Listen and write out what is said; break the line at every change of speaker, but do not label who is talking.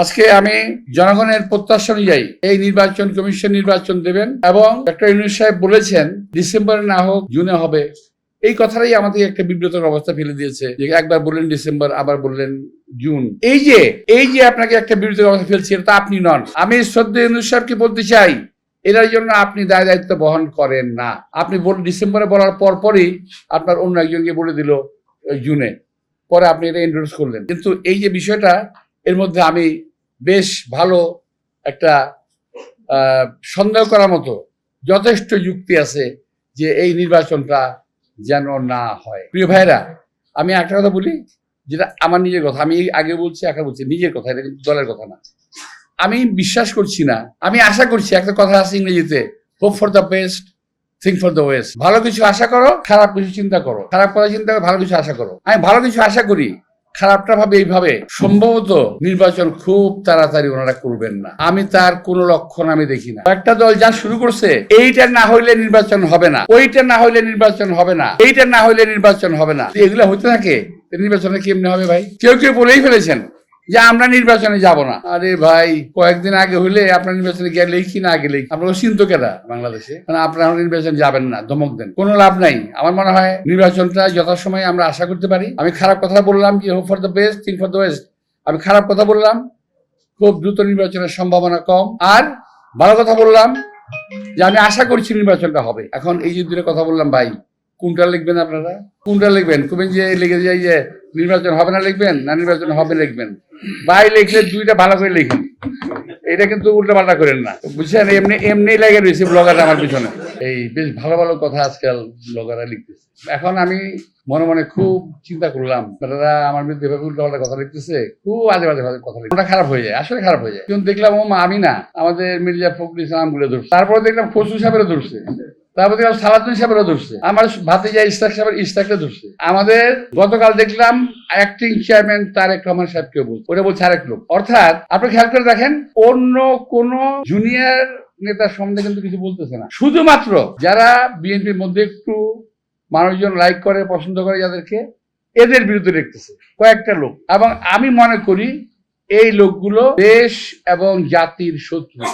আজকে আমি জনগণের প্রত্যাশা অনুযায়ী এই নির্বাচন, কমিশন নির্বাচন দেবেন এবং ডক্টর ইউনুস সাহেব বলেছেন, ডিসেম্বরে না হোক, জুনে হবে। এই কথাটাই আমাদের একটা বিব্রতর অবস্থা ফেলে দিয়েছে, যে একবার বললেন ডিসেম্বর, আবার বললেন জুন। এই যে এই যে আপনাকে একটা বিব্রতর অবস্থা ফেলছে, এটা আপনি নন। আমি শ্রদ্ধা ইউনুস সাহেবকে বলতে চাই এটার জন্য আপনি দায় দায়িত্ব বহন করেন না। আপনি বল, ডিসেম্বরে বলার পর পরই আপনার অন্য একজনকে বলে দিল, জুনে। পরে আপনি এটা ইন্ট্রোডিউস করলেন। কিন্তু এই যে বিষয়টা, এর মধ্যে আমি বেশ ভালো একটা সন্দেহ করার মতো যথেষ্ট যুক্তি আছে যে এই নির্বাচনটা যেন না হয়। প্রিয় ভাইরা আমি একটা কথা বলি, যেটা আমার নিজের কথা, আমি আগে বলছি, এখন বলছি, নিজের কথা, এটা কিন্তু দলের কথা না। আমি বিশ্বাস করছি না, আমি আশা করছি, একটা কথা আছে ইংরেজিতে hope for the best think for the worst ভালো কিছু আশা করো, খারাপ কিছু চিন্তা করো, খারাপ কথা চিন্তা করো ভালো কিছু আশা করো। আমি ভালো কিছু আশা করি খারাপটা ভাবে এইভাবে, সম্ভবত নির্বাচন খুব তাড়াতাড়ি ওনারা করবেন না। আমি তার কোনো লক্ষণ আমি দেখি না। একটা দল যা শুরু করছে, এইটা না হইলে নির্বাচন হবে না। ওইটা না হইলে নির্বাচন হবে না। এইটা না হইলে নির্বাচন হবে না। এগুলো হতে থাকে নির্বাচনে কেমনে হবে ভাই? কেউ কেউ বলেই ফেলেছেন। যে আমরা নির্বাচনে যাব না। আরে ভাই, কয়েকদিন আগে হইলে আপনার নির্বাচনে গেলেই কি না গেলেই আপনার চিন্ত কেনা বাংলাদেশে। মানে আপনারা নির্বাচনে যাবেন না, ধমক দেন। কোনো লাভ নাই। আমার মনে হয় নির্বাচনটা যথাসময়ে আমরা আশা করতে পারি। আমি খারাপ কথা বললাম কি hope for the best think for the worst আমি খারাপ কথা বললাম, খুব দ্রুত নির্বাচনের সম্ভাবনা কম। আর ভালো কথা বললাম যে আমি আশা করছি নির্বাচনটা হবে। এখন এই যে দূরে কথা বললাম ভাই কোনটা লিখবেন আপনারা? কোনটা লিখবেন? কবেন যে লিখে যাই যে নির্বাচন হবে না লিখবেন, না নির্বাচন হবে লিখবেন? বাই লিখলে দুইটা ভালো করে লিখেন। এটা কিন্তু উল্টা পাল্টা করেন না। বুঝছেন? এমনি এমনি লেগে রয়েছে ব্লগার আমার পিছনে। এই বেশ ভালো ভালো কথা আজকাল ব্লগাররা লিখতেছে। এখন আমি মনে মনে খুব চিন্তা করলাম তারা আমার বিরুদ্ধে এভাবে উল্টা পাল্টা কথা লিখতেছে? খুব আজে বাজে বাজে কথা ওটা খারাপ হয়ে যায়, আসলে খারাপ হয়ে যায়। কিন্তু দেখলাম ও আমি না, আমাদের মির্জা ফখরুল ইসলামগুলো ধরছে। তারপরে দেখলাম খসরু সাহেবেরও ধরছে। ধরছে। আমার ইস্তাক ধরছে। আমাদের গতকাল দেখলাম অ্যাক্টিং চেয়ারম্যান তারেক আরেক লোক। অর্থাৎ আপনি দেখেন, অন্য জুনিয়র নেতার সম্বন্ধে কিন্তু কিছু বলতেছে না। শুধুমাত্র যারা বিএনপির মধ্যে একটু মানুষজন লাইক করে, পছন্দ করে যাদেরকে, এদের বিরুদ্ধে লিখতেছে কয়েকটা লোক। এবং আমি মনে করি, এই লোকগুলো দেশ এবং জাতির শত্রু।